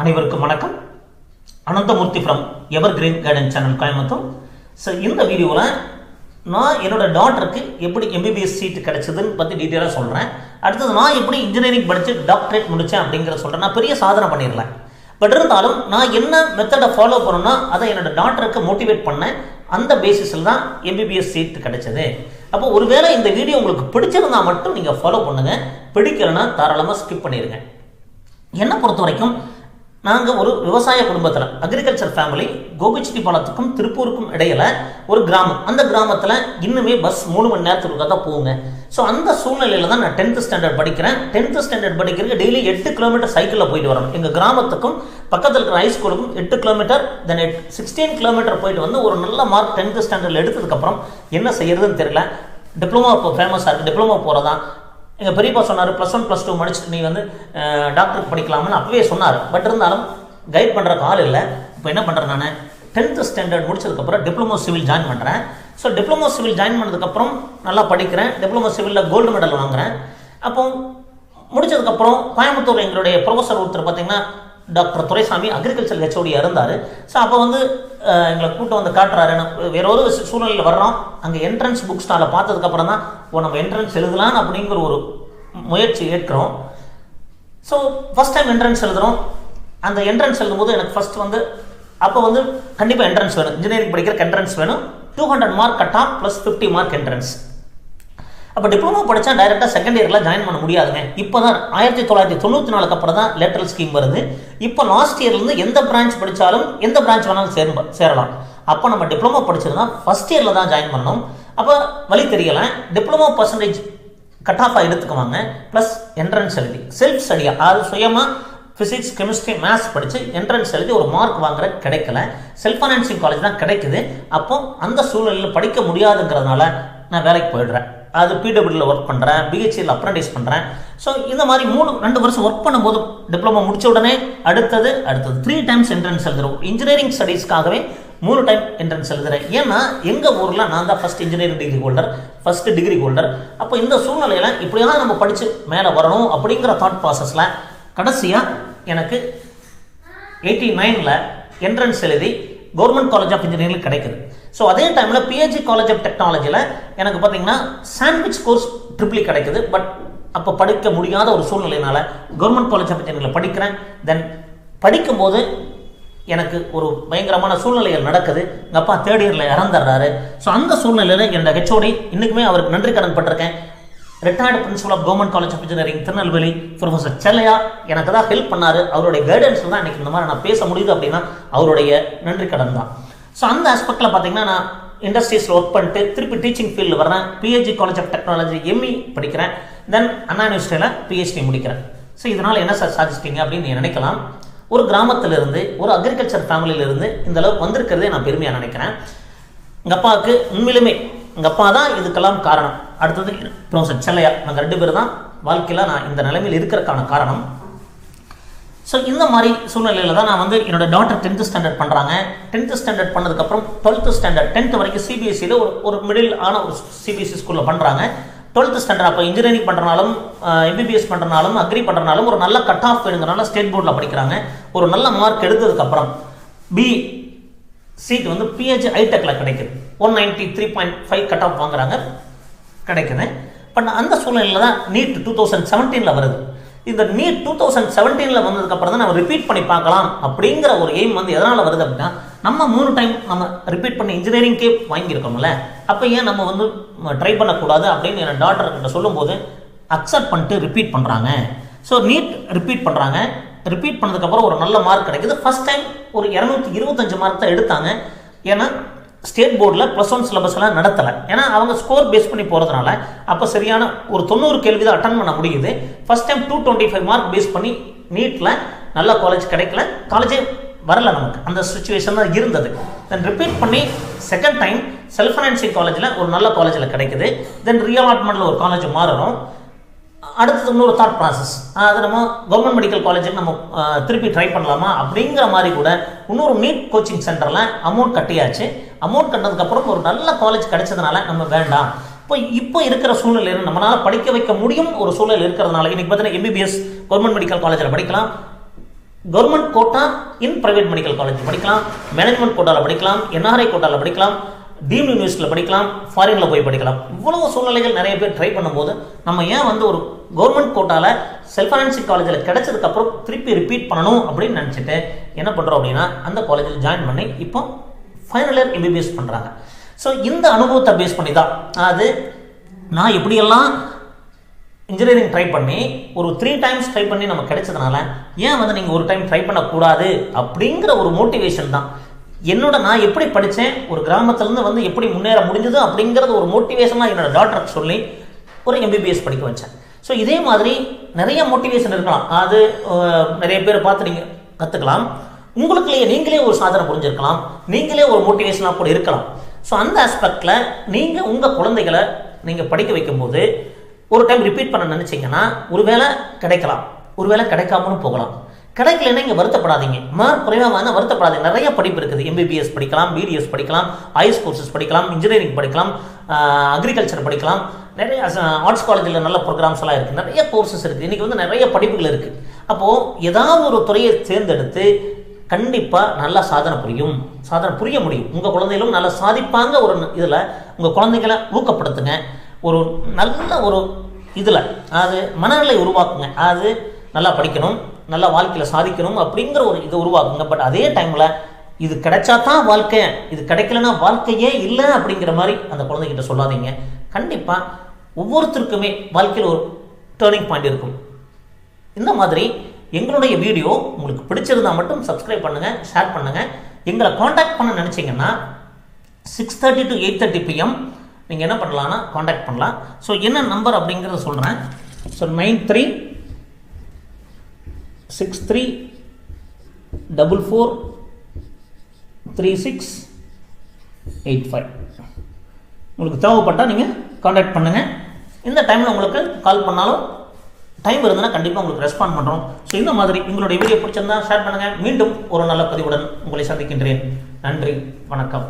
அனைவருக்கும் வணக்கம். Ananthamurthy from evergreen guidance channel Coimbatore. So இந்த வீடியோவில் நான் என்னோட டாக்டருக்கு எப்படி எம்பிபிஎஸ் சீட் கிடைச்சதுன்னு பற்றி டீட்டெயிலாக சொல்கிறேன் அடுத்தது நான் எப்படி இன்ஜினியரிங் படித்து டாக்டரேட் முடித்தேன் அப்படிங்கிறத சொல்கிறேன் நான் பெரிய சாதனை பண்ணிடலாம் பட் இருந்தாலும் நான் என்ன மெத்தடை ஃபாலோ பண்ணணும்னா அதை என்னோட டாக்டருக்கு மோட்டிவேட் பண்ணேன். அந்த பேசிஸில் தான் எம்பிபிஎஸ் சீட் கிடைச்சது. அப்போ ஒருவேளை இந்த வீடியோ உங்களுக்கு பிடிச்சிருந்தா மட்டும் நீங்கள் ஃபாலோ பண்ணுங்கள் பிடிக்கலைன்னா தாராளமாக ஸ்கிப் பண்ணிடுங்க என்னை பொறுத்த வரைக்கும் நாங்கள் ஒரு விவசாய குடும்பத்தில் அக்ரிகல்ச்சர் ஃபேமிலி கோபிச்செட்டிப்பாளையத்துக்கும் திருப்பூருக்கும் இடையில ஒரு கிராமம். அந்த கிராமத்தில் இன்னுமே பஸ் மூணு மணி நேரத்துக்கு தான் போகுங்க. ஸோ அந்த சூழ்நிலையில் தான் நான் டென்த்து ஸ்டாண்டர்ட் படிக்கிறேன். டென்த்து ஸ்டாண்டர்ட் படிக்கிறதுக்கு டெய்லி எட்டு கிலோமீட்டர் சைக்கிளில் போயிட்டு வரணும். எங்கள் கிராமத்துக்கும் பக்கத்தில் இருக்கிற ஹை ஸ்கூலுக்கும் எட்டு கிலோமீட்டர் தென் எட் சிக்ஸ்டீன் கிலோமீட்டர் போயிட்டு வந்து ஒரு நல்ல மார்க் டென்த்து ஸ்டாண்டர்டில் எடுத்ததுக்கப்புறம் என்ன செய்யறதுன்னு தெரியல. டிப்ளமோ இப்போ ஃபேமஸாக இருக்குது டிப்ளமோ போகிறதா எங்கள் பெரியப்பா சொன்னார் ப்ளஸ் ஒன் ப்ளஸ் டூ முடிச்சுட்டு நீ வந்து டாக்டருக்கு படிக்கலாம்னு அப்பவே சொன்னார். பட் இருந்தாலும் கைட் பண்ணுறக்கு ஆள் இல்லை. இப்போ என்ன பண்ணுறேன் நான்? டென்த்து ஸ்டாண்டர்ட் முடிச்சதுக்கப்புறம் டிப்ளமோ சிவில் ஜாயின் பண்ணுறேன் ஸோ டிப்ளமோ சிவில் ஜாயின் பண்ணதுக்கப்புறம் நல்லா படிக்கிறேன். டிப்ளமோ சிவிலில் கோல்டு மெடல் வாங்குறேன். அப்போ முடிச்சதுக்கப்புறம் கோயம்புத்தூர் எங்களுடைய ப்ரொஃபஸர் ஒருத்தர் பார்த்தீங்கன்னா டாக்டர் துரைசாமி அக்ரிகல்ச்சர் ஹெச்ஓடி இருந்தார். ஸோ அப்போ வந்து எங்களை கூட்டம் வந்து காட்டுறாரு. வேற ஒரு சூழ்நிலையில் வர்றோம். அங்கே என்ட்ரன்ஸ் புக் ஸ்டாலை பார்த்ததுக்கப்புறம் தான் ஓ நம்ம என்ட்ரன்ஸ் எழுதலாம் அப்படிங்கிற ஒரு முயற்சி ஏற்கிறோம். ஸோ ஃபஸ்ட் டைம் என்ட்ரன்ஸ் எழுதுகிறோம் அந்த என்ட்ரன்ஸ் எழுதும்போது எனக்கு ஃபர்ஸ்ட் வந்து அப்போ வந்து கண்டிப்பாக என்ட்ரன்ஸ் வேணும். இன்ஜினியரிங் படிக்கிறக்கு என்ட்ரன்ஸ் வேணும். Two hundred mark cut plus fifty mark entrance அப்போ டிப்ளமோ படித்தா டைரெக்டாக செகண்ட் இயரில் ஜாயின் பண்ண முடியாதுங்க. இப்போ தான் ஆயிரத்தி தொள்ளாயிரத்தி தொண்ணூற்றி நாலுக்கு அப்புறம் தான் லேட்டரல் ஸ்கீம் வருது. இப்போ லாஸ்ட் இயர்லேருந்து எந்த பிரான்ச் படித்தாலும் எந்த பிரான்ச் வேணாலும் சேரும் சேரலாம். அப்போ நம்ம டிப்ளமோ படிச்சிருந்தா ஃபர்ஸ்ட் இயரில் தான் ஜாயின் பண்ணணும். அப்போ வழி தெரியலை. டிப்ளமோ பர்சன்டேஜ் கட் ஆஃபாக எடுத்துக்குவாங்க. ப்ளஸ் என்ட்ரன்ஸ் எழுதி செல்ஃப் ஸ்டடியாக அதாவது சுயமாக ஃபிசிக்ஸ் கெமிஸ்ட்ரி மேத்ஸ் படித்து என்ட்ரன்ஸ் எழுதி ஒரு மார்க் வாங்குற கிடைக்கல. செல்ஃப் ஃபைனான்சிங் காலேஜ் தான் கிடைக்குது. அப்போ அந்த சூழலில் படிக்க முடியாதுங்கிறதுனால நான் வேலைக்கு போயிடுறேன். அது பிடபிள்யூல ஒர்க் பண்ணுறேன் பிஹெச்சியில் அப்ரண்டிஸ் பண்ணுறேன் ஸோ இந்த மாதிரி மூணு ரெண்டு வருஷம் ஒர்க் பண்ணும்போது டிப்ளமோ முடிச்ச உடனே அடுத்தது அடுத்தது த்ரீ டைம்ஸ் என்ட்ரன்ஸ் எழுதுறோம். இன்ஜினியரிங் ஸ்டடீஸ்க்காகவே மூணு டைம் என்ட்ரன்ஸ் எழுதுறேன். ஏன்னா எங்கள் ஊரில் நான் தான் first engineering degree holder first degree holder அப்போ இந்த சூழ்நிலையில் இப்படியெல்லாம் நம்ம படித்து மேலே வரணும் அப்படிங்கிற தாட் ப்ராசஸில் கடைசியாக எனக்கு எயிட்டி நைனில் என்ட்ரன்ஸ் எழுதி கவர்மெண்ட் காலேஜ் ஆஃப் இன்ஜினியரிங் கிடைக்குது. ஸோ அதே டைமில் பிஹெச்சி காலேஜ் ஆஃப் டெக்னாலஜியில் எனக்கு பார்த்தீங்கன்னா சாண்ட்விச் கோர்ஸ் ட்ரிபிளி கிடைக்குது. பட் அப்போ படிக்க முடியாத ஒரு சூழ்நிலையினால கவர்மெண்ட் காலேஜ் ஆஃப் இன்ஜினியரிங்கில் படிக்கிறேன். தென் படிக்கும்போது எனக்கு ஒரு பயங்கரமான சூழ்நிலைகள் நடக்குது. எங்கள் அப்பா தேர்ட் இயரில் இறந்துடுறாரு. ஸோ அந்த சூழ்நிலையில் என்னோட ஹெச்ஓடி இன்றைக்குமே அவருக்கு நன்றி கடன் பட்டிருக்கேன். Retired principal of government college of engineering Tirunelveli professor Chellaiah எனக்கு தான் ஹெல்ப் பண்ணார். அவருடைய கைடன்ஸ் தான் இன்னைக்கு இந்த மாதிரி நான் பேச முடியுது அப்படின்னா அவருடைய நன்றி கடன் தான். ஸோ அந்த ஆஸ்பெக்டில் பார்த்தீங்கன்னா நான் இண்டஸ்ட்ரீஸில் ஒர்க் பண்ணிட்டு திருப்பி டீச்சிங் ஃபீல்டில் வரேன் PhD college of technology ME படிக்கிறேன். தென் அண்ணா யூனிவர்சிட்டியில் பிஹெச்டி முடிக்கிறேன். ஸோ இதனால் என்ன சார் சாதிச்சிட்டீங்க அப்படின்னு நீங்க நினைக்கலாம். ஒரு கிராமத்திலிருந்து ஒரு அக்ரிகல்ச்சர் ஃபேமிலியிலிருந்து இந்த அளவுக்கு வந்திருக்கிறதே நான் பெருமையாக நினைக்கிறேன். எங்கள் அப்பாவுக்கு உண்மையிலுமே எங்கள் அப்பா தான் இதுக்கெல்லாம் காரணம். அடுத்தது ப்ரொஃபசர் செல்லையா நாங்கள் ரெண்டு பேர் தான் வாழ்க்கையில் நான் இந்த நிலைமையில் இருக்கிறதுக்கான காரணம். ஸோ இந்த மாதிரி சூழ்நிலையில் தான் நான் வந்து என்னோட டாட்டர் டென்த்து ஸ்டாண்டர்ட் பண்ணுறாங்க டென்த்து ஸ்டாண்டர்ட் பண்ணதுக்கப்புறம் டுவெல்த்து ஸ்டாண்டர்ட் டென்த்து வரைக்கும் சிபிஎஸ்சியில் ஒரு ஒரு மிடில் ஆன ஒரு சிபிஎஸ்சி ஸ்கூலில் பண்ணுறாங்க டுவெல்த்து ஸ்டாண்டர்ட் அப்போ இன்ஜினியரிங் பண்ணுறனாலும் எம்பிபிஎஸ் பண்ணுறனாலும் அக்ரி பண்ணுறனாலும் ஒரு நல்ல கட் ஆஃப் வேணுங்கிறனால ஸ்டேட் போர்டில் படிக்கிறாங்க. ஒரு நல்ல மார்க் எடுத்ததுக்கப்புறம் பி சீட் வந்து பிஹெச் ஐடெக்கில் கிடைக்குது. One ninety three point five cut off வாங்குறாங்க. கிடைக்குது. பட் அந்த சூழ்நிலையில் தான் நீட் டூ தௌசண்ட் செவன்டீனில் வருது. இந்த நீட் டூ தௌசண்ட் செவன்டீனில் வந்ததுக்கப்புறம் தான் நம்ம ரிப்பீட் பண்ணி பார்க்கலாம் அப்படிங்கிற ஒரு எய்ம் வந்து எதனால் வருது அப்படின்னா நம்ம மூணு டைம் நம்ம ரிப்பீட் பண்ணி இன்ஜினியரிங்கே வாங்கியிருக்கோம்ல. அப்போ ஏன் நம்ம வந்து ட்ரை பண்ணக்கூடாது அப்படின்னு என் டாக்டர் கிட்ட சொல்லும்போது அக்செப்ட் பண்ணிட்டு ரிப்பீட் பண்ணுறாங்க ஸோ நீட் ரிப்பீட் பண்ணுறாங்க ரிப்பீட் பண்ணதுக்கப்புறம் ஒரு நல்ல மார்க் கிடைக்குது. ஃபர்ஸ்ட் டைம் ஒரு இரநூத்தி இருபத்தஞ்சு மார்க் தான் எடுத்தாங்க. ஏன்னா ஸ்டேட் போர்டில் ப்ளஸ் ஒன் சிலபஸ் எல்லாம் நடத்தலை. ஏன்னா அவங்க ஸ்கோர் பேஸ் பண்ணி போகிறதுனால அப்போ சரியான ஒரு தொண்ணூறு கேள்வி தான் அட்டன் பண்ண முடியுது. First time two twenty five mark base பண்ணி நீட்டில் நல்ல காலேஜ் கிடைக்கல. காலேஜே வரல நமக்கு. அந்த சுச்சுவேஷன் தான் இருந்தது. தென் ரிப்பீட் பண்ணி செகண்ட் டைம் செல்ஃப் ஃபைனான்சிங் காலேஜில் ஒரு நல்ல காலேஜில் கிடைக்குது. தென் ரீஅலாட்மெண்ட்டில் ஒரு காலேஜ் மாறணும். அடுத்தது இன்னொரு தாட் ப்ராசஸ் அது நம்ம கவர்மெண்ட் மெடிக்கல் காலேஜுக்கு நம்ம திருப்பி ட்ரை பண்ணலாமா? அப்படிங்கிற மாதிரி கூட இன்னொரு நீட் கோச்சிங் சென்டரில் அமௌண்ட் கட்டியாச்சு. அமௌண்ட் கட்டினதுக்கப்புறம் ஒரு நல்ல காலேஜ் கிடைச்சதுனால நம்ம வேண்டாம். இப்போ இப்போ இருக்கிற சூழ்நிலையில் நம்மளால் படிக்க வைக்க முடியும் ஒரு சூழல் இருக்கிறதுனால. இன்னைக்கு பார்த்தீங்கன்னா எம்பிபிஎஸ் கவர்மெண்ட் மெடிக்கல் காலேஜில் படிக்கலாம். Government quota in private medical college படிக்கலாம். மேனேஜ்மெண்ட் கோட்டாவில் படிக்கலாம். என்ஆர்ஐ கோட்டாவில் படிக்கலாம். டீம் யூனிவர்சிட்டியில் படிக்கலாம் ஃபாரினில் போய் படிக்கலாம். இவ்வளவு சூழ்நிலைகள் நிறைய பேர் ட்ரை பண்ணும்போது நம்ம ஏன் வந்து ஒரு கவர்மெண்ட் கோட்டாவில் செல்ஃப் ஃபைனான்சிங் காலேஜில் கிடைச்சதுக்கப்புறம் திருப்பி ரிப்பீட் பண்ணணும் அப்படின்னு நினச்சிட்டு என்ன பண்ணுறோம் அப்படின்னா அந்த காலேஜில் ஜாயின் பண்ணி இப்போ ஃபைனல் இயர் எம்பிபிஎஸ் பண்ணுறாங்க ஸோ இந்த அனுபவத்தை பேஸ் பண்ணி தான் அது நான் எப்படியெல்லாம் இன்ஜினியரிங் ட்ரை பண்ணி ஒரு த்ரீ டைம்ஸ் ட்ரை பண்ணி நம்ம கிடைச்சதுனால ஏன் வந்து நீங்கள் ஒரு டைம் ட்ரை பண்ணக்கூடாது அப்படிங்கிற ஒரு மோட்டிவேஷன் தான். என்னோட நான் எப்படி படித்தேன் ஒரு கிராமத்துலேருந்து வந்து எப்படி முன்னேற முடிஞ்சது அப்படிங்கிறது ஒரு மோட்டிவேஷனாக என்னோட டாக்டருக்கு சொல்லி ஒரு எம்பிபிஎஸ் படிக்க வச்சேன். ஸோ இதே மாதிரி நிறைய மோட்டிவேஷன் இருக்கலாம். அது நிறைய பேர் பார்த்து நீங்கள் கற்றுக்கலாம் உங்களுக்குள்ளேயே நீங்களே ஒரு சாதனை புரிஞ்சிருக்கலாம். நீங்களே ஒரு மோட்டிவேஷனாக கூட இருக்கலாம். ஸோ அந்த ஆஸ்பெக்டில் நீங்கள் உங்கள் குழந்தைகளை நீங்கள் படிக்க வைக்கும்போது ஒரு டைம் ரிப்பீட் பண்ண நினச்சிங்கன்னா ஒருவேளை கிடைக்கலாம். ஒருவேளை கிடைக்காமலும் போகலாம். கிடைக்கலன்னா இங்கே வருத்தப்படாதீங்க. மார்க் குறைவாக வாங்க வருத்தப்படாதீங்க. நிறைய படிப்பு இருக்குது. எம்பிபிஎஸ் படிக்கலாம் பிடிஎஸ் படிக்கலாம் ஐஎஸ் கோர்சஸ் படிக்கலாம் இன்ஜினியரிங் படிக்கலாம் அக்ரிகல்ச்சர் படிக்கலாம். நிறைய ஆர்ட்ஸ் காலேஜில் நல்ல ப்ரோக்ராம்ஸ் எல்லாம் இருக்குது நிறைய கோர்சஸ் இருக்குது இன்றைக்கி வந்து நிறைய படிப்புகள் இருக்குது அப்போது ஏதாவது ஒரு துறையை தேர்ந்தெடுத்து கண்டிப்பாக நல்லா சாதனை புரியும். சாதனை புரிய முடியும். உங்கள் குழந்தைகளும் நல்லா சாதிப்பாங்க. ஒரு இதில் உங்கள் குழந்தைகளை ஊக்கப்படுத்துங்க. ஒரு நல்ல ஒரு இதில் அது மனநிலை உருவாக்குங்க. அது நல்லா படிக்கணும். நல்ல வாழ்க்கையில் சாதிக்கணும் அப்படிங்கிற ஒரு இதை உருவாகுங்க பட் அதே டைமில் இது கிடைச்சா தான் வாழ்க்கை இது கிடைக்கலன்னா வாழ்க்கையே இல்லை அப்படிங்கிற மாதிரி அந்த குழந்தைகிட்ட சொல்லாதீங்க. கண்டிப்பாக ஒவ்வொருத்தருக்குமே வாழ்க்கையில் ஒரு டேர்னிங் பாயிண்ட் இருக்கும். இந்த மாதிரி எங்களுடைய வீடியோ உங்களுக்கு பிடிச்சிருந்தா மட்டும் சப்ஸ்கிரைப் பண்ணுங்கள் ஷேர் பண்ணுங்கள் எங்களை காண்டாக்ட் பண்ண நினச்சிங்கன்னா six thirty to eight thirty PM நீங்கள் என்ன பண்ணலான்னா காண்டாக்ட் பண்ணலாம். ஸோ என்ன நம்பர் அப்படிங்கிறத சொல்கிறேன் so nine three six three double four three six eight five உங்களுக்கு தேவைப்பட்டால் நீங்கள் காண்டாக்ட் பண்ணுங்கள் இந்த டைமில் உங்களுக்கு கால் பண்ணாலும் டைம் இருந்ததுன்னா கண்டிப்பாக உங்களுக்கு ரெஸ்பாண்ட் பண்ணுறோம் ஸோ இந்த மாதிரி உங்களுடைய வீடியோ பிடிச்சிருந்தா ஷேர் பண்ணுங்கள் மீண்டும் ஒரு நல்ல பதிவுடன் உங்களை சந்திக்கின்றேன். நன்றி வணக்கம்.